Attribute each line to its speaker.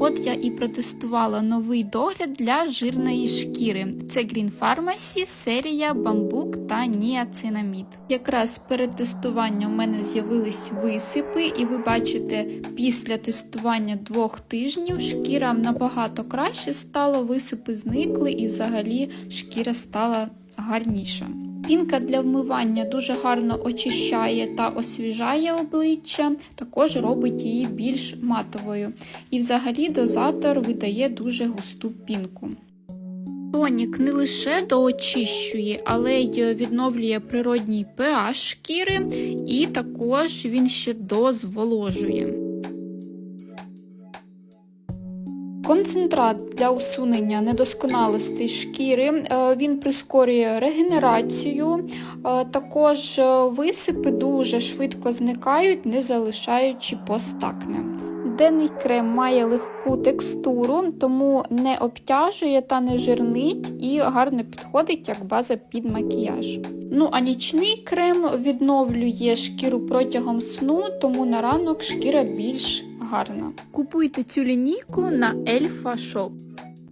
Speaker 1: от я і протестувала новий догляд для жирної шкіри. Це Green Pharmacy, серія бамбук та ніацинамід. Якраз перед тестуванням у мене з'явились висипи, і ви бачите, після тестування двох тижнів шкіра набагато краще стала, висипи зникли і взагалі шкіра стала гарніша. Пінка для вмивання дуже гарно очищає та освіжає обличчя, також робить її більш матовою. І взагалі дозатор видає дуже густу пінку. Тонік не лише доочищує, але й відновлює природній pH шкіри, і також він ще дозволожує. Концентрат для усунення недосконалостей шкіри е, він прискорює регенерацію. Е, Також е, висипи дуже швидко зникають, не залишаючи постакне. Денний крем має легку текстуру, тому не обтяжує та не жирнить і гарно підходить як база під макіяж. Ну а нічний крем відновлює шкіру протягом сну, тому на ранок шкіра більш гарна. Купуйте цю лінійку на Elfa Shop.